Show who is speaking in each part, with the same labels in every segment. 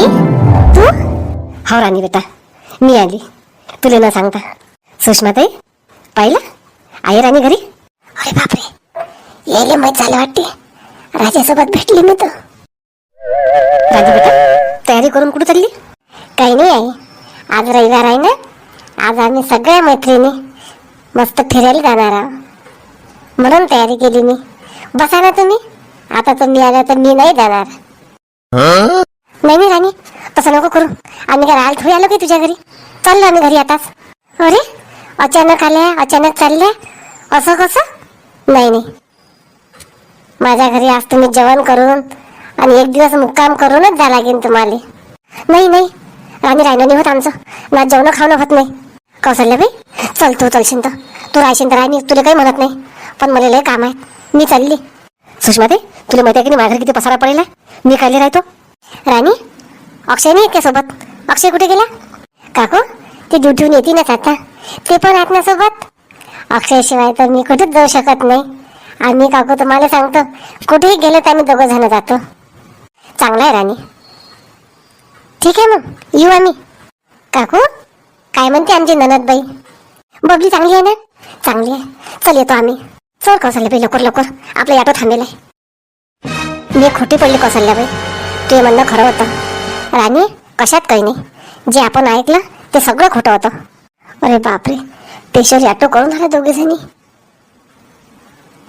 Speaker 1: राणी तू? हो राणी बेटा. मी आली. तुला न सांगता. सुषमाताई पाहिलं? आहे राणी घरी? अरे बापरे. यायला माहीत झालं वाटते. राजासोबत भेटली मी तर राजा बेटा तयारी करून कुठे चालली? काही नाही आहे आज रविवार आहे ना? आज आम्ही सगळ्या मैत्रिणी मस्त फिरायला जाणार आहोत. म्हणून तयारी केली मी. बसा ना तुम्ही. आता तुम्ही आल्या तर मी नाही जाणार. नाही नाही राणी तसं नको करू. आम्ही काय राहायला थोडी आलो की तुझ्या घरी. चाललो आम्ही घरी आताच. अरे अचानक आल्या अचानक चालल्या. असं कसं? नाही नाही. माझ्या घरी आज तुम्ही जेवण करून आणि एक दिवस मुक्काम करूनच जा लागेल तुम्हाला. नाही नाही. राणी राहिलं नाही होत आमचं. ना जेवण खावणं होत नाही. कौशल्य बाई चल तू चलशील तर तू राहशील तर राणी तुला काही म्हणत नाही. पण मला लय काम आहे मी चालली. सुषमा ते तुला माहिती आहे की नाही माझ्या किती पसारा पडेला मी खाली राहतो. राणी अक्षय नाही त्या सोबत. अक्षय कुठे गेला? काकू ते ड्युटीहून येते ना आता ते पण आहेत ना सोबत अक्षयशिवाय तर मी कुठेच जाऊ शकत नाही. आम्ही काकू तुम्हाला सांगतो कुठेही गेलो तर आम्ही दोघं जण जातो. चांगला आहे राणी. ठीक आहे मग येऊ आम्ही. काकू काय म्हणते आमची ननदबाई? बबली चांगली आहे ना? चांगली आहे. चल येतो आम्ही. चल कौशल्याबाई लवकर लवकर. आपल्या ऑटो थांबेल आहे. मी खोटी पडली कौशल्याबाई ते म्हणणं खरं होतं. राणी कशात काही नाही. जे आपण ऐकलं ते सगळं खोटं होतं. अरे बापरे पेशर ऑटो करून झाला दोघे जणी.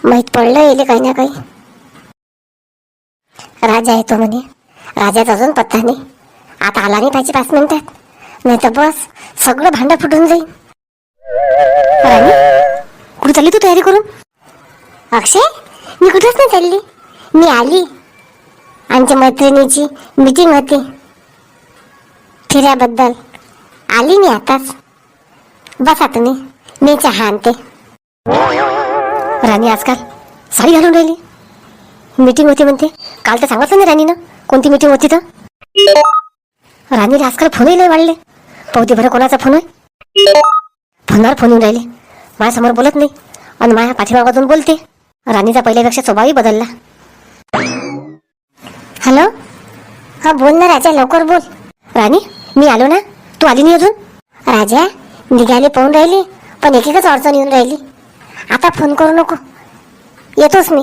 Speaker 1: माहीत पडलं येले काही ना काही. राजा येतो म्हणे. राजाचा अजून पत्ता नाही. आता आला नाही पाहिजे पाच मिनिटात. नाही तर बस सगळं भांडं फुटून जाईल. कुठे चालली तू तयारी करून? अक्षय मी कुठेच नाही चालली. मी आली. आमच्या मैत्रिणीची मीटिंग होती. फिऱ्याबद्दल आली मी आताच. बसा तुम्ही मी चहा आणते. राणी आजकाल साडी घालून राहिली. मीटिंग होती म्हणते. काल तर सांगितलं नाही राणीनं कोणती मीटिंग होती तर. राणीला आजकाल फोनही लय वाढले. पावती बरं कोणाचा फोन आहे फोनवर फोन येऊन राहिले. माझ्यासमोर बोलत नाही. आणि माझ्या पाठीमागातून बोलते. राणीचा पहिल्यापेक्षा स्वभावही बदलला. हॅलो? हा बोल ना राजा लवकर बोल. राणी मी आलो ना. तू आली नाही अजून? राजा निघाले पाहून राहिली पण एकेकच अडचण येऊन राहिली. आता फोन करू नको. येतोच मी.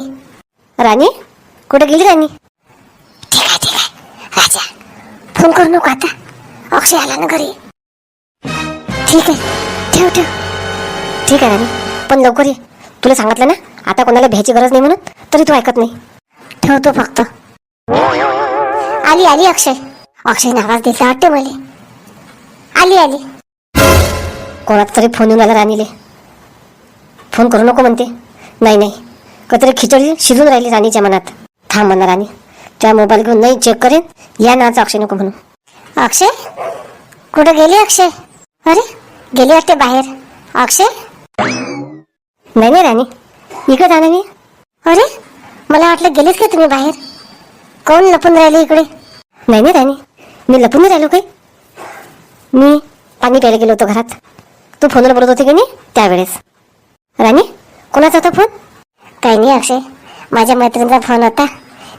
Speaker 1: राणी कुठे गेली राणी? ठीक आहे ठीक आहे राजा फोन करू नको आता. अक्षय आला ना घरी. ठीक आहे. ठेव ठेव. ठीक आहे राणी. पण लवकर ये. तुला सांगितलं ना आता कोणाला भ्यायची गरज नाही म्हणून तरी तू ऐकत नाही. ठेवतो फक्त. आली आली अक्षय. अक्षय आवाज दिला वाटते मला. आली आली. कोणात तरी फोन येऊन आला राणीले. फोन करू नको म्हणते. नाही नाही. काहीतरी खिचडी शिजून राहिली राणीच्या मनात. थांब म्हणा राणी. त्या मोबाईल घेऊन नाही चेक करेन. या नावाचा अक्षय नको म्हणून. अक्षय? कुठं गेली अक्षय? अरे गेली वाटते बाहेर. अक्षय? नाही नाही राणी. इकडे जाणार मी. अरे मला वाटलं गेलेच का तुम्ही बाहेर. कोण लपून राहिले इकडे? नाही नाही राणी. मी लपून नाही राहिलो काही मी पाणी प्यायला गेलो होतो घरात. तू फोनवर बोलत होती की नाही? त्यावेळेस. राणी कोणाचा होता फोन? काही नाही अक्षय. माझ्या मैत्रिणीचा फोन होता.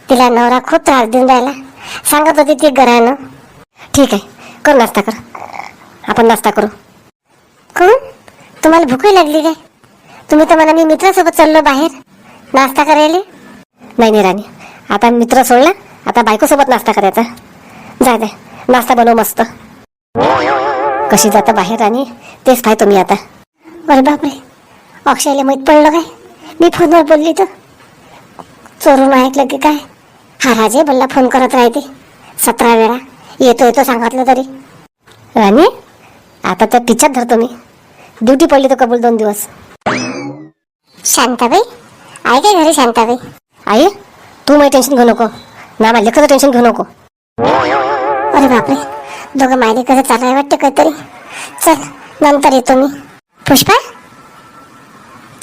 Speaker 1: तिला नवरा खूप त्रास देऊन राहिला. सांगत होती ती घरानं. ठीक आहे कर नाश्ता कर? आपण नाश्ता करू. कोण? तुम्हाला भूकही लागली काय? तुम्ही तर मला मी मित्रासोबत चाललो बाहेर. नाश्ता करायला? नाही नाही राणी. आता मित्र सोडला. आता बायकोसोबत नाश्ता करायचा. जाय जाय नाश्ता बनव मस्त. कशी जाता बाहेर आणि तेच पाहतो मी आता. अरे बापरे. अक्षयला माहीत पडलं काय? मी फोनवर बोलली तर. चोरून ऐकलं की काय? हा राजे बोलला फोन करत राहते. सतरा वेळा. येतो येतो सांगितलं तरी. राणी आता तर तिच्यात धरतो मी. ड्युटी पडली तर कबूल दोन दिवस. शांताबाई? आहे काय घरी शांताबाई? आई? तू माझी टेन्शन घेऊ नको. ना माझ्या लेखाचं टेन्शन घेऊ नको. अरे बापरे. दोघं मायले कसं चालाय वाटते काहीतरी. चल नंतर येतो मी. पुष्पा?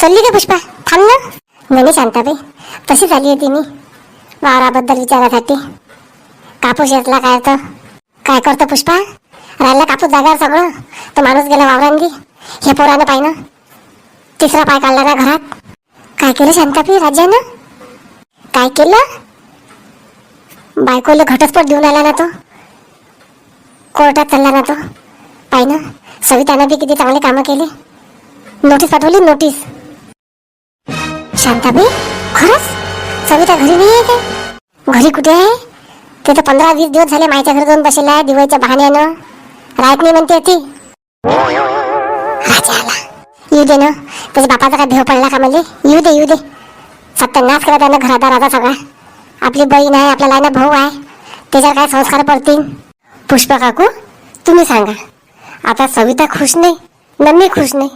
Speaker 1: चालली का पुष्पा? थांब ना. नाही नाही शांताबाई तशी झाली आहे तिने वावराबद्दल विचारासाठी. कापूस येतला काय तर. काय करतो पुष्पा? राहिला कापूस जागावर सगळं. तर माणूस गेला वावरांगी. हे पोरानं पाहिनं तिसरा पाय काढला ना घरात. काय केलं शांताबाई? राज्यानं? काय केलं? बायकोला घटस्फोट देऊन आला ना तो. कोर्टात चालला ना तो. पाय ना सवितानं बी किती चांगले कामं केले. नोटीस पाठवली नोटीस. शांताबाई खरंच? सविता घरी नाही आहे काय? घरी कुठे आहे? ते तर पंधरा वीस दिवस झाले माझ्या घरी जाऊन बसेला आहे दिवाळीच्या बहाण्यानं. राहत नाही म्हणते ती. राजा आला. येऊ दे ना. त्याच्या बापाचा काय भेव पडला का म्हणजे येऊ दे येऊ दे. सत्यानाश केला त्यानं घराचा राजा सगळा. आपली बहीण आहे आपल्याला ना भाऊ आहे. त्याच्यावर काय संस्कार पडतील? पुष्पा काकू तुम्ही सांगा. आता सविता खुश नाही नम्मी मी खुश नाही.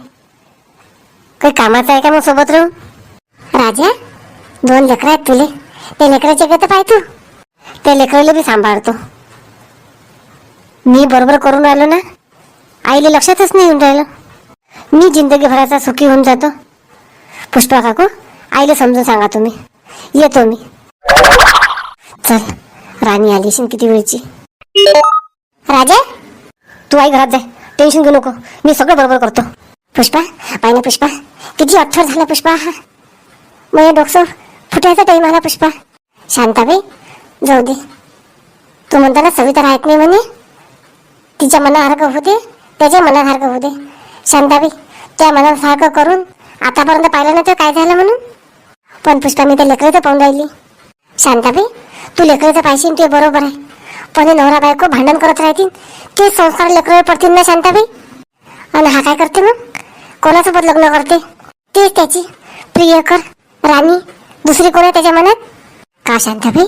Speaker 1: काही कामाचं आहे का मग सोबत राहून? राजा दोन लेकरं आहेत तुले. ते लेकराचे गत पाय तू. त्या लेकराला बी सांभाळतो. मी बरोबर करून राहिलो ना आईला लक्षातच नाही येऊन राहिलं. मी जिंदगीभराचा सुखी होऊन जातो. पुष्पा काकू आईला समजून सांगा तुम्ही. येतो मी. चल राणी आली असेल किती वेळची. राजा तू आई घरात जाय. टेन्शन घेऊ नको. मी सगळं बरोबर करतो. पुष्पा पाहिजे पुष्पा? किती अक्षर झाला पुष्पा हा? मग डॉक्टर फुटायचा टाईम आला पुष्पा. शांताबाई जाऊ दे. तू म्हणताना सविता राहत नाही म्हणे. तिच्या मनासारखं होते त्याच्या मनासारखं होते. शांताबाई त्या मनासारखं करून आतापर्यंत पाहिलं नाही तर काय झालं म्हणून? पण पुष्पा मी त्या लेकराचं पाहून राहिली. शांताबाई तू लेकराचं पाहिजे ते बरोबर आहे. पण हे नवरा बायको भांडण करत राहतील ते संस्कार लेकरावर पडतील ना शांताबाई? आणि हा काय करते मग? कोणासोबत लग्न करते? तेच त्याची प्रियकर राणी दुसरी कोण आहे त्याच्या मनात? का शांताबाई?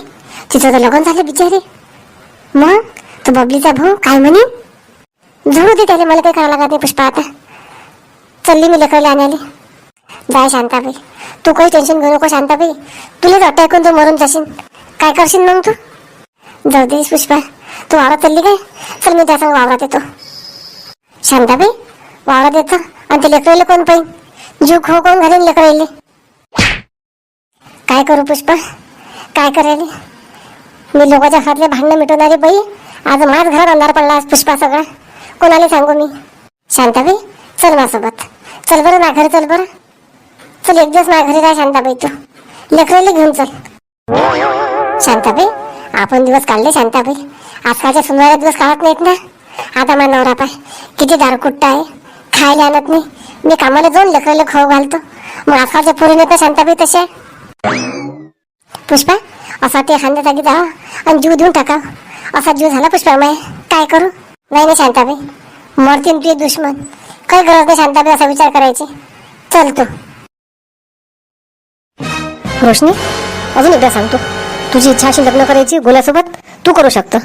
Speaker 1: तिचं तर लग्न झालं बिचारे. मग? तो बबलीचा भाऊ काय म्हणे? झोडू दे त्याला मला काही करावं लागत नाही पुष्पा आता. चलली मी लेकरला आणायला. जाय शांताबाई. तू काही टेन्शन घेऊ नको शांताबाई. तुलाच अटॅकून तू मरून जाशील. काय करशील मग तू? जाऊ दे पुष्पा. तू वावरात चालली काय? चल मी त्यासंग वावरात येतो. शांताबाई वावरात येतो. आणि ते लेकरायला कोण पाहिजे जीव खो कोण घालेन लेकरायले काय करू पुष्पा? काय करायले? मी लोकांच्या हातले भांडणं मिटवणारी बाई. आज माझ घरात अंधार पडला आज पुष्पा सगळा. कोणाला सांगू मी? शांताबाई चल माझ्यासोबत. चल बरं ना घरी चल बरं. चल एक दिवस माझ्या घरी राह शांताबाई तू. लेकराला घेऊन चल. शांताबाई आपण दिवस काढले शांताबाई. आजकालच्या सुंदर दिवस काढत नाहीत ना? आता माझा नवरा पाय किती दारकुट्टा आहे? खायला आणत नाही. मी कामाला जाऊन लेकराला खाऊ घालतो. मग आजकालच्या पुरी नेता शांताबाई तसे? पुष्पा असा ते एखाद्या जागी जा आणि जीव देऊन टाका असा जीव झाला पुष्पा माय. काय करू? नाही नाही शांताबाई. मरतीन तुझे दुश्मन. काही गरज नाही शांताबाई असा विचार करायची. चल तू. रोशनी अजून एकदा सांगतो. तुझी इच्छा अशी लग्न करायची गोल्यासोबत तू करू शकतो.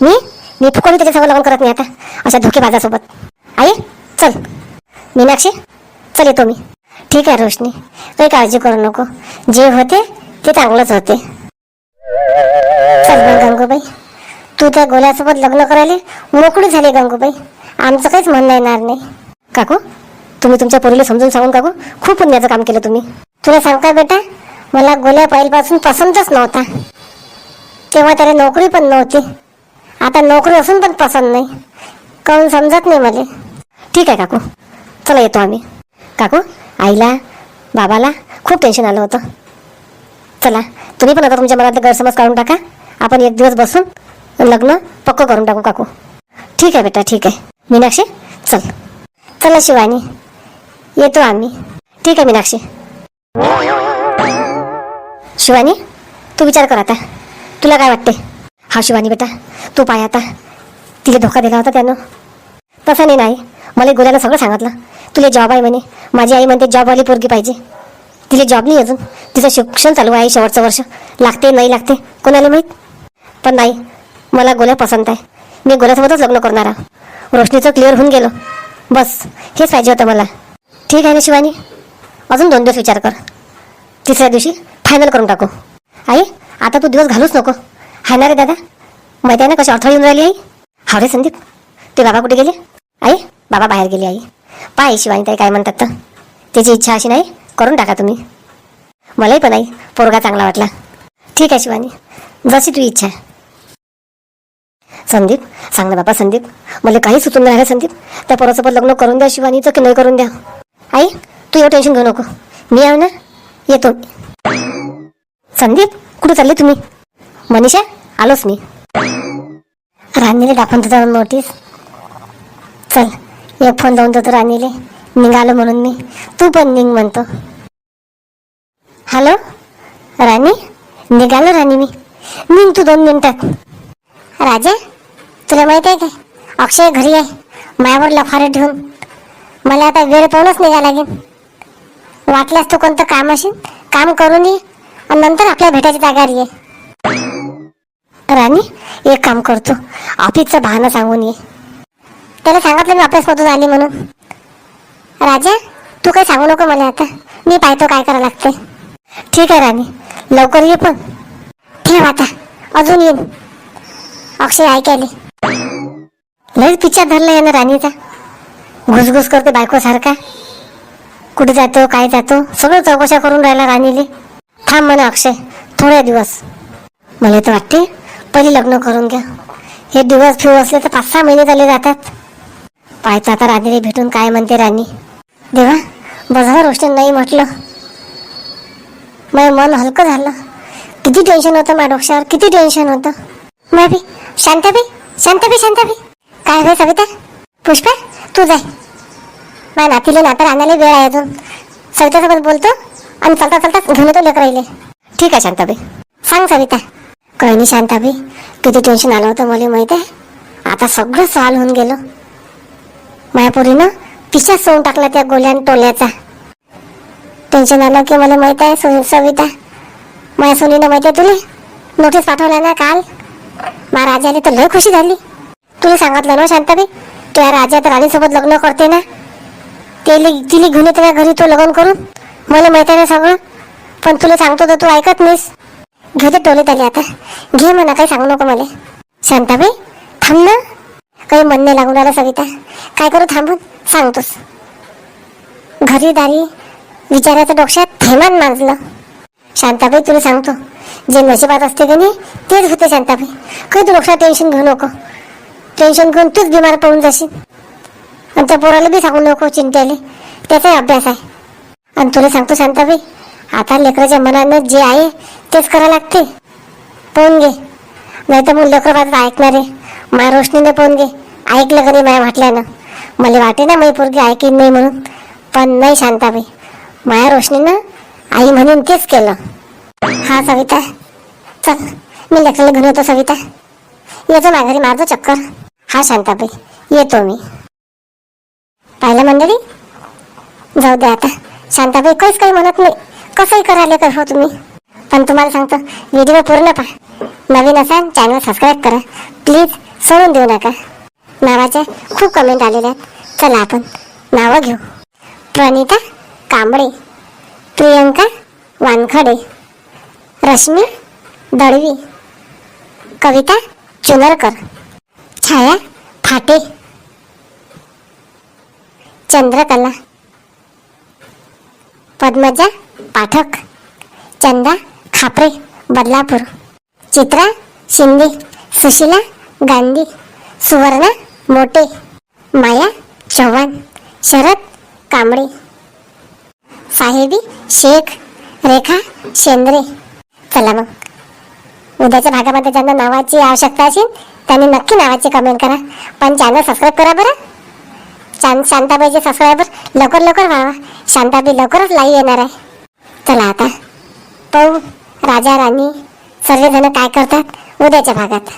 Speaker 1: मी? मी फुकणी त्याच्यासोबत लग्न करत नाही आता. अशा धोकेबाजासोबत आई चल. मीनाक्षी चल येतो मी. ठीक आहे रोशनी. काही काळजी करू नको. जे होते ते चांगलंच होते. चल मग गंगूबाई. तू त्या गोल्यासोबत लग्न करायला मोकळी झाली गंगूबाई. आमचं काहीच म्हणणं येणार नाही. काकू तुम्ही तुमच्या पोरीला समजून सांगून काकू खूप पुण्याचं काम केलं तुम्ही. तुला सांगता बेटा मला गोल्या पहिल्यापासून पसंतच नव्हता. तेव्हा त्याला नोकरी पण नव्हती. आता नोकरी असून पण पसंत नाही. काहून समजत नाही मला. ठीक आहे काकू. चला येतो आम्ही. काकू आईला बाबाला खूप टेन्शन आलं होतं. चला तुम्ही पण आता तुमच्या मनातले गैरसमज काढून टाका. आपण एक दिवस बसून लग्न पक्क करून टाकू काकू. ठीक आहे बेटा ठीक आहे. मीनाक्षी चल. चला शिवानी. येतो आम्ही. ठीक आहे मीनाक्षी. शिवानी तू विचार कर आता. तुला काय वाटते? हा शिवानी बेटा तू पाय आता. तिला धोका दिला होता त्यानं. तसं नाही नाही मला गोल्यानं सगळं सांगितलं. तुला जॉब आहे म्हणे. माझी आई म्हणते जॉबवाली पोरगी पाहिजे. तिला जॉब नाही अजून. तिचं शिक्षण चालू आहे शेवटचं वर्ष. लागते नाही लागते कोणाला माहीत? पण नाही मला गोल्या पसंत आहे. मी गोल्यासोबतच लग्न करणार आहे. रोशनीचं क्लिअर होऊन गेलो. बस हेच पाहिजे होतं मला. ठीक आहे ना शिवानी? अजून दोन दिवस विचार कर. तिसऱ्या दिवशी फायनल करून टाकू. आई आता तू दिवस घालूच नको. हाय ना रे दादा? माहिती आहे ना कशी अडथळा येऊन राहिली आई? हा रे संदीप ते बाबा कुठे गेले? आई बाबा बाहेर गेले आई. पाय शिवानी ताई काय म्हणतात तर. त्याची इच्छा अशी नाही करून टाका तुम्ही. मलाही पण आई पोरगा चांगला वाटला. ठीक आहे शिवानी जशी तुझी इच्छा आहे. संदीप सांग ना बाबा संदीप मला काही सुचून नाही राहिलं संदीप. त्या पोरासोबत लग्न करून द्या शिवानीचं की नाही करून द्या. आई तू एवढं टेन्शन घेऊ नको. मी आहे ना येतो. संदीप कुठे चालले तुम्ही? मनीषा आलोच मी. राणीले दाखवून देतो नोटीस चल एक फोन लावून देतो राणीले. निघालो म्हणून मी. तू पण निघ म्हणतो. हॅलो राणी? निघालो राणी मी. निघ तू दोन मिनिटात राजा तुला माहीत आहे काय अक्षय घरी आहे. मायावर लफारे ठेवून मला आता वेळ पाहूनच निघा लागेल. वाटल्यास तू कोणतं काम असेल काम करून ये. आणि नंतर आपल्या भेटायची जागार ये राणी एक काम करतो. ऑफिसचं बहाणं सांगून ये. त्याला सांगितलं मी ऑफिसमधून आली म्हणून. राजा तू काही सांगू नको मला आता. मी पाहतो काय करावं लागतंय. ठीक आहे राणी. लवकर ये पण. ठेव आता. अजून येईन. अक्षय ऐकायले लयच पिक्चर धरला ना राणीचा. घुसघुस करते बायको सारखा कुठे जातो काय जातो सगळं चौकशा करून राहिला राणीले. थांब म्हणा अक्षय थोडे दिवस. मला तर वाटते पहिले लग्न करून घ्या हे दिवस फिव असले तर पाच सहा महिने झाले जातात. पाहायचं आता राणीला भेटून काय म्हणते राणी. देवा बजावर रोशन नाही म्हटलं. माझं मन हलकं झालं. किती टेन्शन होतं माझ्या डोक्यावर किती टेन्शन होतं. माबी शांताबाई शांताबाई शांताबाई. काय होय सविता? पुष्पा तू जाय. माझ्या नातीला नातं आणायला वेळ आहे अजून. सवितासोबत बोलतो? आणि चलता चालता घेऊन येतो लेकर राहिले ठीक आहे शांताबाई. सांग सविता. काही नाही शांताबाई. किती टेन्शन आलं होतं मला माहीत आहे? आता सगळं सॉल्व होऊन गेलं. मायापुरीनं पिशाच सोडून टाकला त्या गोल्यान टोल्याचा. टेन्शन आलं की मला माहीत आहे सविता. माझ्या सोनीनं माहिती आहे तुला? नोटीस पाठवला ना काल? मा राजाने तर लय खुशी झाली. तुला सांगितलं ना शांताबाई? त्या राजा तर राणीसोबत लग्न करते ना. ते तिला घेऊन येते ना घरी तो लग्न करून. मला माहीत आहे ना सगळं पण तुला सांगतो तर तू ऐकत नाहीस. घे ते टोले आले आता. घे म्हणा काही सांगू नको मला. शांताबाई थांब ना. काही मन नाही लागून राहिला सविता. काय करू थांबून? सांगतोस. घरी दारी विचाराचं डोक्यात थैमान माजलं. शांताबाई तुला सांगतो. जे नशिबात असते की नाही तेच होते शांताबाई. काही तू डोक्यात टेन्शन घेऊ नको. टेन्शन घेऊन तूच बिमार पडून जाशील. आणि त्या पोराला बी सांगू नको चिंतेले त्याचाही अभ्यास आहे. आणि तुला सांगतो शांताबाई आता लेकराच्या मनानं जे आहे तेच करावं लागते. पाहून घे. नाही तर मग लेकर बाजूला ऐकणार आहे. माया रोशनीने पाहून घे. ऐकलं का नाही माया म्हटल्यानं मला वाटे ना माझी पोरगी ऐकीन नाही म्हणून. पण नाही शांताबाई माया रोशनीनं आई म्हणून तेच केलं. हा सविता चल मी लेकराला घेऊन येतो सविता. येतो माघारी माझं चक्कर. हा शांताबाई येतो मी. पाहिलं मंडळी? जाऊ दे आता. शांताबाई काहीच काही म्हणत नाही. कसंही करायला का हो तुम्ही. पण तुम्हाला सांगतो व्हिडिओ पूर्ण पहा. नवीन असाल चॅनल सबस्क्राईब करा. प्लीज सोडून देऊ नका. नावाच्या खूप कमेंट आलेल्या आहेत. चला आपण नावं घेऊ. प्रणिता कांबळे प्रियंका वानखडे रश्मी दळवी कविता चुनरकर छाया फाटे चंद्रकला पद्मजा पाठक चंदा खापरे बदलापूर चित्रा शिंदे सुशीला गांधी सुवर्णा मोटे माया चव्हाण शरद कांबळे साहेबी शेख रेखा शेंद्रे. चला मग. उद्याच्या भागामध्ये ज्यांना नावाची आवश्यकता असेल त्यांनी नक्की नावाची कमेंट करा. पण चॅनल सबस्क्राईब करा बरं. शांत शांताबाईचे सबस्क्रायबर लवकर लवकर व्हावा शांताबाई लवकरच लाईव्ह येणार आहे. चला आता. पाहू राजा राणी सर्वजण काय करतात उद्याच्या भागात.